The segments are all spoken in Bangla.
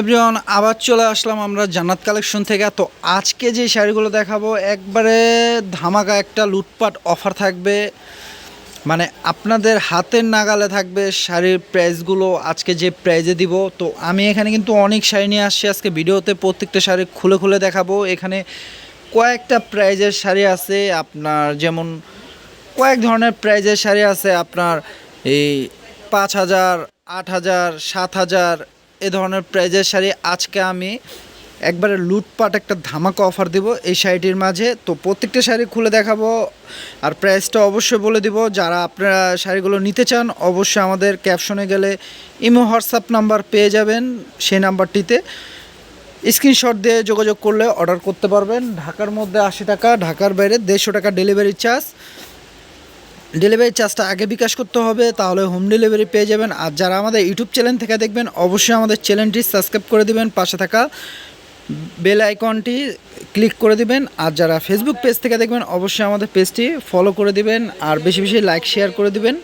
এভরিওয়ান আবার চলে আসলাম আমরা জান্নাত কালেকশন থেকে। তো আজকে যে শাড়িগুলো দেখাবো, একবারে ধামাকা একটা লুটপাট অফার থাকবে। মানে আপনাদের হাতের নাগালে থাকবে শাড়ির প্রাইসগুলো আজকে যে প্রাইজে দিব, তো আমি এখানে কিন্তু অনেক শাড়ি নিয়ে আসছি। আজকে ভিডিওতে প্রত্যেকটা শাড়ি খুলে খুলে দেখাবো। এখানে কয়েকটা প্রাইজের শাড়ি আছে, আপনার যেমন কয়েক ধরনের প্রাইজের শাড়ি আছে, আপনার এই পাঁচ হাজার, আট হাজার, সাত হাজার এ ধরনের প্রাইজের শাড়ি আজকে আমি একবারে লুটপাট একটা ধামাকা অফার দিব এই শাড়িটির মাঝে। তো প্রত্যেকটা শাড়ি খুলে দেখাবো আর প্রাইসটা অবশ্যই বলে দিব। যারা আপনারা শাড়িগুলো নিতে চান, অবশ্যই আমাদের ক্যাপশনে গেলে ইমো, হোয়াটসঅ্যাপ নাম্বার পেয়ে যাবেন সেই নাম্বারটিতে। স্ক্রিনশট দিয়ে যোগাযোগ করলে অর্ডার করতে পারবেন। ঢাকার মধ্যে আশি টাকা, ঢাকার বাইরে দেড়শো টাকা ডেলিভারি চার্জ। ডেলিভারি চার্জটা আগে বিকাশ করতে হবে, তাহলে হোম ডেলিভারি পেয়ে যাবেন। আর যারা আমাদের ইউটিউব চ্যানেল থেকে দেখবেন, অবশ্যই আমাদের চ্যানেলটি সাবস্ক্রাইব করে দিবেন, পাশে থাকা বেল আইকনটি ক্লিক করে দিবেন। আর যারা ফেসবুক পেজ থেকে দেখবেন, অবশ্যই আমাদের পেজটি ফলো করে দিবেন, আর বেশি বেশি লাইক শেয়ার করে দিবেন।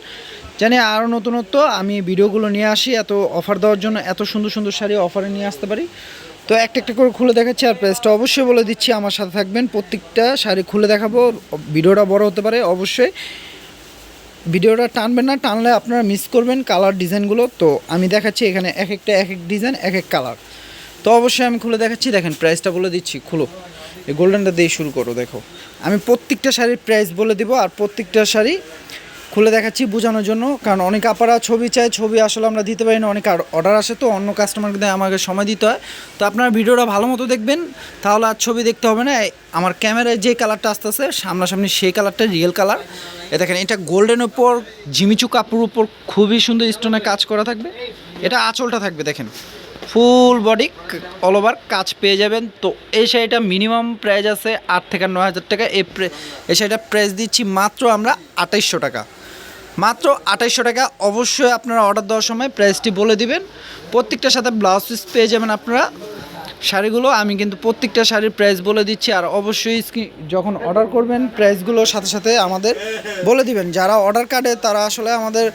জানি আরও নতুনত্ব, আমি ভিডিওগুলো নিয়ে আসি, এত অফার দেওয়ার জন্য এত সুন্দর সুন্দর শাড়ি অফারে নিয়ে আসতে পারি। তো একটা একটা করে খুলে দেখাচ্ছি, আর প্রাইসটা অবশ্যই বলে দিচ্ছি, আমার সাথে থাকবেন, প্রত্যেকটা শাড়ি খুলে দেখাবো, ভিডিওটা বড় হতে পারে, অবশ্যই। ভিডিওটা টানবেন না, টানলে আপনারা মিস করবেন কালার ডিজাইনগুলো তো আমি দেখাচ্ছি এখানে এক একটা এক এক ডিজাইন এক এক কালার তো অবশ্যই আমি খুলে দেখাচ্ছি, দেখেন প্রাইসটা বলে দিচ্ছি, খুলো। এই গোল্ডেনটা দিয়ে শুরু করো, দেখো। আমি প্রত্যেকটা শাড়ির প্রাইস বলে দিব, আর প্রত্যেকটা শাড়ি খুলে দেখাচ্ছি বোঝানোর জন্য, কারণ অনেক আপারা ছবি চায়, ছবি আসলে আমরা দিতে পারি না, অনেক অর্ডার আসে তো, অন্য কাস্টমারকে আমাকে সময় দিতে হয়। তো আপনারা ভিডিওটা ভালো মতো দেখবেন, তাহলে আর ছবি দেখতে হবে না আমার ক্যামেরায় যে কালারটা আসতেছে, সামনাসামনি সেই কালারটা রিয়েল কালার এ দেখেন, এটা গোল্ডেন উপর জিমিচু কাপড় উপর খুবই সুন্দর স্টোনে কাজ করা থাকবে। এটা আঁচলটা থাকবে, দেখেন। ফুল বডি অল ওভার কাজ পেয়ে যাবেন। তো এই শাড়িটা মিনিমাম প্রাইস আছে আট থেকে নয় হাজার টাকা। এই শাড়িটা প্রাইস দিচ্ছি মাত্র আমরা আঠাইশশো টাকা। মাত্র আঠাইশশো টাকা। অবশ্যই আপনারা অর্ডার দেওয়ার সময় প্রাইসটি বলে দিবেন। প্রত্যেকটার সাথে ব্লাউজ পিস পেয়ে যাবেন আপনারা। শাড়িগুলো, আমি কিন্তু প্রত্যেকটা শাড়ির প্রাইস বলে দিচ্ছি। আর অবশ্যই যখন অর্ডার করবেন প্রাইসগুলোর সাথে সাথে আমাদের বলে দিবেন। যারা অর্ডার কাটে, তারা আসলে আমাদের,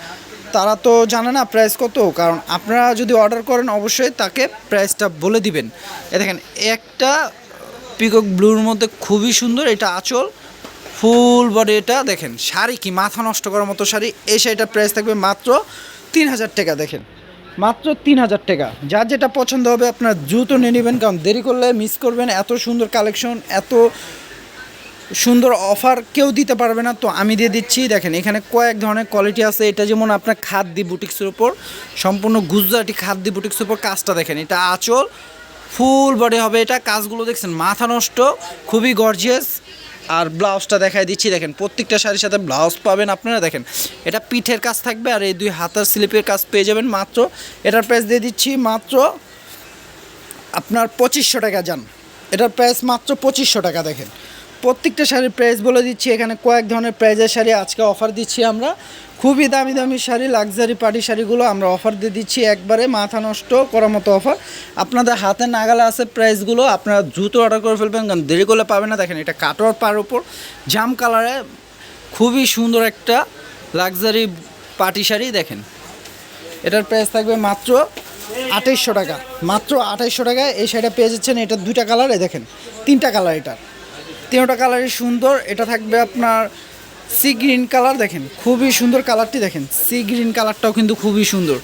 তারা তো জানে না প্রাইস কত। কারণ আপনারা যদি অর্ডার করেন, অবশ্যই তাকে প্রাইসটা বলে দিবেন। এ দেখেন, একটা পিকক ব্লুর মধ্যে খুবই সুন্দর এটা আঁচল। ফুল বডি এটা, দেখেন, শাড়ি কি মাথা নষ্ট করার মতো শাড়ি, এই শাড়িটার প্রাইস থাকবে মাত্র তিন হাজার টাকা, দেখেন। মাত্র তিন হাজার টাকা। যার যেটা পছন্দ হবে আপনার দ্রুত নিয়ে নেবেন, কারণ দেরি করলে মিস করবেন, এত সুন্দর কালেকশন এত সুন্দর অফার কেউ দিতে পারবে না, তো আমি দিয়ে দিচ্ছি, দেখেন, এখানে কয়েক ধরনের কোয়ালিটি আছে। এটা যেমন আপনার খাদ্যি বুটিক্সের উপর, সম্পূর্ণ গুজরাটি খাদ্যি বুটিক্সের উপর কাজটা দেখেন, এটা আঁচল, ফুল বডি হবে এটা, কাজগুলো দেখছেন, মাথা নষ্ট, খুবই গর্জিয়াস আর ব্লাউজটা দেখাই দিচ্ছি, দেখেন, প্রত্যেকটা শাড়ির সাথে ব্লাউজ পাবেন আপনারা, দেখেন, এটা পিঠের কাজ থাকবে আর এই দুই হাতের স্লিপের কাজ পেয়ে যাবেন মাত্র, এটার প্রাইস দিয়ে দিচ্ছি মাত্র আপনার পঁচিশশো টাকা যান, এটার প্রাইস মাত্র পঁচিশশো টাকা, দেখেন, প্রত্যেকটা শাড়ির প্রাইস বলে দিচ্ছি, এখানে কয়েক ধরনের প্রাইজের শাড়ি আজকে অফার দিচ্ছি আমরা খুবই দামি দামি শাড়ি লাক্সারি পার্টি শাড়িগুলো আমরা অফার দিয়ে দিচ্ছি একবারে, মাথা নষ্ট করার মতো অফার আপনাদের হাতে নাগালে আছে প্রাইসগুলো আপনারা দ্রুত অর্ডার করে ফেলবেন, কারণ দেরি করলে পাবেন না। দেখেন, এটা কাটোয়ার পার ওপর জাম কালারে খুবই সুন্দর একটা লাক্সারি পার্টি শাড়ি, দেখেন। এটার প্রাইস থাকবে মাত্র আঠাইশশো টাকা। মাত্র আঠাইশশো টাকায় এই শাড়িটা পেয়ে যাচ্ছেন, এটা দুইটা কালারে দেখেন, তিনটা কালার এটা তিনটা কালারই সুন্দর, এটা থাকবে আপনার সি গ্রিন কালার দেখেন, খুবই সুন্দর কালারটি দেখেন। সি গ্রিন কালারটাও কিন্তু খুবই সুন্দর।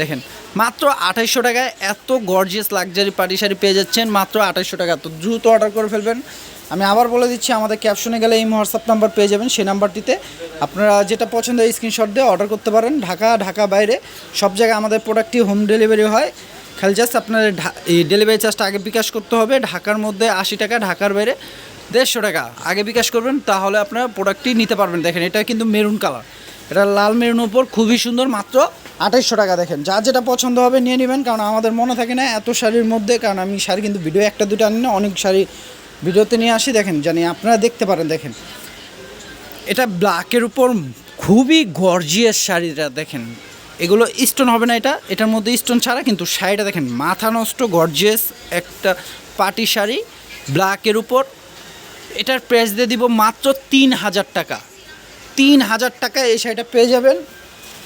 দেখেন, মাত্র আঠাইশশো টাকায় এত গর্জিয়াস লাক্সারি পার্টি শাড়ি পেয়ে যাচ্ছেন, মাত্র আঠাইশশো টাকা। তো দ্রুত অর্ডার করে ফেলবেন। আমি আবার বলে দিচ্ছি, আমাদের ক্যাপশনে গেলে এই হোয়াটসঅ্যাপ নাম্বার পেয়ে যাবেন। সেই নাম্বারটিতে আপনারা যেটা পছন্দ এই স্ক্রিনশট দিয়ে অর্ডার করতে পারেন। ঢাকা ঢাকা বাইরে, সব জায়গায় আমাদের প্রোডাক্টটি হোম ডেলিভারি হয়। খালি জাস্ট আপনার এই ডেলিভারি চার্জটা আগে বিকাশ করতে হবে। ঢাকার মধ্যে আশি টাকা, ঢাকার বাইরে। দেড়শো টাকা। আগে বিকাশ করবেন, তাহলে আপনারা প্রোডাক্টটি নিতে পারবেন। দেখেন, এটা কিন্তু মেরুন কালার এটা লাল মেরুন উপর, খুবই সুন্দর, মাত্র আঠাইশশো টাকা, দেখেন। যা যেটা পছন্দ হবে নিয়ে নেবেন, কারণ আমাদের মনে থাকে না এত শাড়ির মধ্যে, কারণ আমি শাড়ি কিন্তু ভিডিও একটা দুটো আনি না, অনেক শাড়ি ভিডিওতে নিয়ে আসি, দেখেন, জানি আপনারা দেখতে পারেন, দেখেন। এটা ব্ল্যাকের উপর খুবই গর্জিয়াস শাড়িটা, দেখেন। এগুলো স্টোন হবে না এটা, এটার মধ্যে স্টোন ছাড়া, কিন্তু শাড়িটা দেখেন, মাথা নষ্ট গর্জিয়াস একটা পাটি শাড়ি ব্ল্যাকের উপর। এটার প্রাইস দিয়ে দিব মাত্র তিন হাজার টাকা। তিন হাজার টাকা এই শাড়িটা পেয়ে যাবেন।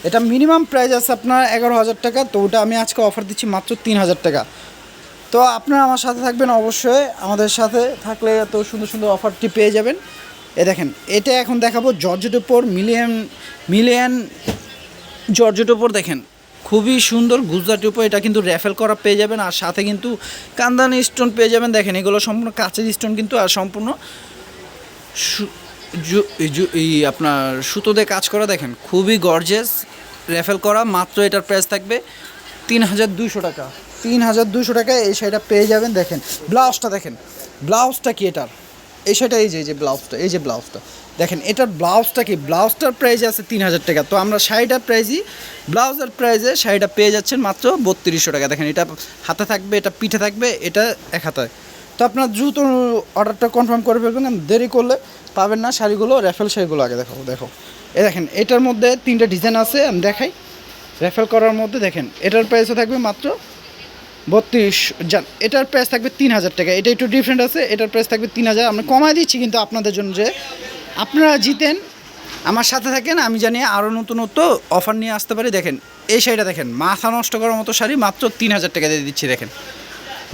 এটা মিনিমাম প্রাইস আছে আপনার এগারো হাজার টাকা, তো ওটা আমি আজকে অফার দিচ্ছি মাত্র তিন হাজার টাকা। তো আপনারা আমার সাথে থাকবেন অবশ্যই, আমাদের সাথে থাকলে এত সুন্দর সুন্দর অফারটি পেয়ে যাবেন। এ দেখেন, এটা এখন দেখাবো জর্জেট উপর, মিলিয়ন মিলিয়ন জর্জেট উপর দেখেন। খুবই সুন্দর গুজরাটি উপর এটা কিন্তু র্যাফেল করা পেয়ে যাবেন, আর সাথে কিন্তু কান্দানি স্টোন পেয়ে যাবেন। দেখেন, এগুলো সম্পূর্ণ কাঁচের স্টোন কিন্তু, আর সম্পূর্ণ এই আপনার সুতো দিয়ে কাজ করা, দেখেন, খুবই গর্জেস র্যাফেল করা, মাত্র এটার প্রাইস থাকবে তিন হাজার দুইশো টাকা। তিন হাজার দুইশো টাকায় এই শাড়িটা পেয়ে যাবেন, দেখেন। ব্লাউজটা দেখেন, ব্লাউজটা কি এটার? এই সেটা এই যে এই যে ব্লাউজটা এই যে ব্লাউজটা দেখেন, এটার ব্লাউজটা কি? ব্লাউজটার প্রাইস আছে তিন হাজার টাকা। তো আমরা শাড়িটার প্রাইসই ব্লাউজের প্রাইসে শাড়িটা পেয়ে যাচ্ছেন মাত্র বত্রিশশো টাকা। দেখেন, এটা হাতে থাকবে, এটা পিঠে থাকবে, এটা এক হাতে তো আপনার দ্রুত অর্ডারটা কনফার্ম করে ফেলবেন দেরি করলে পাবেন না শাড়িগুলো র্যাফেল শাড়িগুলো আগে দেখো দেখো। এ দেখেন, এটার মধ্যে তিনটা ডিজাইন আছে, আমি দেখাই। র্যাফেল করার মধ্যে দেখেন, এটার প্রাইসও থাকবে মাত্র বত্রিশ এটার প্রাইস থাকবে তিন হাজার টাকা। এটা একটু ডিফারেন্ট আছে, এটার প্রাইস থাকবে তিন হাজার আমরা কমায় দিচ্ছি কিন্তু আপনাদের জন্য যে আপনারা জিতেন, আমার সাথে থাকেন, আমি জানি আরও নতুনত্ব অফার নিয়ে আসতে পারি। দেখেন, এই শাড়িটা দেখেন, মাথা নষ্ট করার মতো শাড়ি মাত্র তিন হাজার টাকা দিয়ে দিচ্ছি, দেখেন।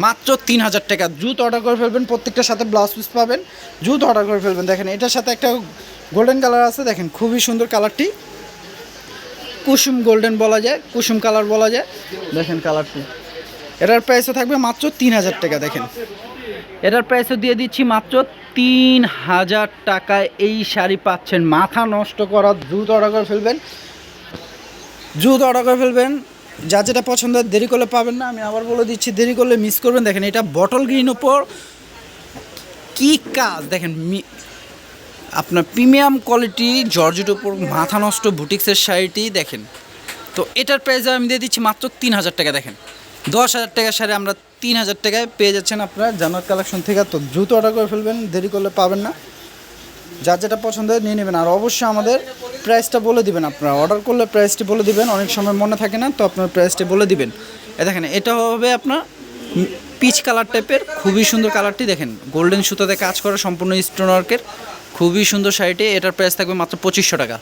মাত্র তিন হাজার টাকা, জুত অর্ডার করে ফেলবেন, প্রত্যেকটার সাথে ব্লাউজ পিস পাবেন, জুত অর্ডার করে ফেলবেন। দেখেন, এটার সাথে একটা গোল্ডেন কালার আছে, দেখেন, খুবই সুন্দর কালারটি কুসুম গোল্ডেন বলা যায়, কুসুম কালার বলা যায়। দেখেন কালারটি এটার প্রাইসও থাকবে মাত্র তিন হাজার টাকা দেখেন। এটার প্রাইসও দিয়ে দিচ্ছি মাত্র তিন হাজার টাকায় এই শাড়ি পাচ্ছেন মাথা নষ্ট করা দ্রুত অর্ডার করে ফেলবেন। দ্রুত অর্ডার করে ফেলবেন। যা যেটা পছন্দ হয় দেরি করলে পাবেন না। আমি আবার বলে দিচ্ছি দেরি করলে মিস করবেন। দেখেন এটা বটল গ্রিন ওপর কি কাজ? দেখেন আপনার প্রিমিয়াম কোয়ালিটি জর্জের উপর মাথা নষ্ট বুটিক্সের শাড়িটি দেখেন। তো এটার প্রাইস আমি দিয়ে দিচ্ছি মাত্র তিন হাজার টাকা দেখেন। দশ হাজার টাকার শাড়ি আমরা তিন হাজার টাকায় পেয়ে যাচ্ছেন আপনারা জানুয়ার কালেকশন থেকে। তো দ্রুত অর্ডার করে ফেলবেন, দেরি করলে পাবেন না। যার যেটা পছন্দ হয় নিয়ে নেবেন। আর অবশ্যই আমাদের প্রাইসটা বলে দিবেন আপনারা। অর্ডার করলে প্রাইসটি বলে দিবেন, অনেক সময় মনে থাকে না, তো আপনার প্রাইসটি বলে দিবেন। এ দেখেন, এটা হবে আপনার পিচ কালার টাইপের খুবই সুন্দর কালারটি দেখেন। গোল্ডেন সুতোতে কাজ করা সম্পূর্ণ স্টোন ওয়ার্কের খুবই সুন্দর শাড়িটি। এটার প্রাইস থাকবে মাত্র পঁচিশশো টাকা।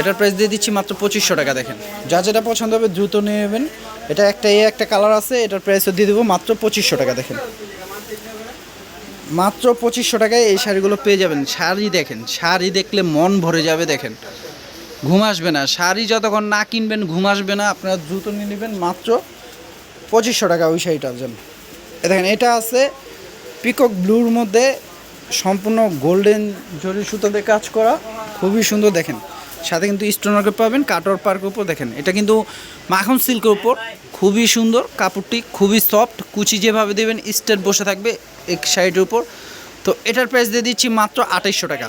এটার প্রাইস দিয়ে দিচ্ছি মাত্র পঁচিশশো টাকা, দেখেন। যা যেটা পছন্দ হবে দ্রুত নিয়ে নেবেন। এটা একটা এ একটা কালার আছে, এটার প্রাইসও দিয়ে দেবো মাত্র পঁচিশশো টাকা, দেখেন। মাত্র পঁচিশশো টাকায় এই শাড়িগুলো পেয়ে যাবেন। শাড়ি দেখেন, শাড়ি দেখলে মন ভরে যাবে, দেখেন। ঘুম আসবে না। শাড়ি যতক্ষণ না কিনবেন, ঘুম আসবে না। আপনারা দ্রুত নিয়ে নেবেন মাত্র পঁচিশশো টাকা ওই শাড়িটার জন্য দেখেন, এটা আছে পিকক ব্লুর মধ্যে সম্পূর্ণ গোল্ডেন জরি সুতোতে কাজ করা। খুবই সুন্দর, দেখেন। সাথে কিন্তু স্টোন পাবেন কাটর পার্কের উপর দেখেন, এটা কিন্তু মাখন সিল্কের উপর, খুবই সুন্দর, কাপড়টি খুবই সফট কুচি যেভাবে দেবেন স্টেট বসে থাকবে এক শাড়িটির উপর। তো এটার প্রাইস দিয়ে দিচ্ছি মাত্র আঠাইশশো টাকা।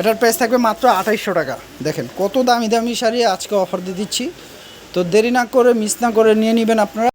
এটার প্রাইস থাকবে মাত্র আঠাইশশো টাকা। দেখেন, কত দামি দামি শাড়ি আজকে অফার দিয়ে দিচ্ছি। তো দেরি না করে মিস না করে নিয়ে নেবেন আপনারা।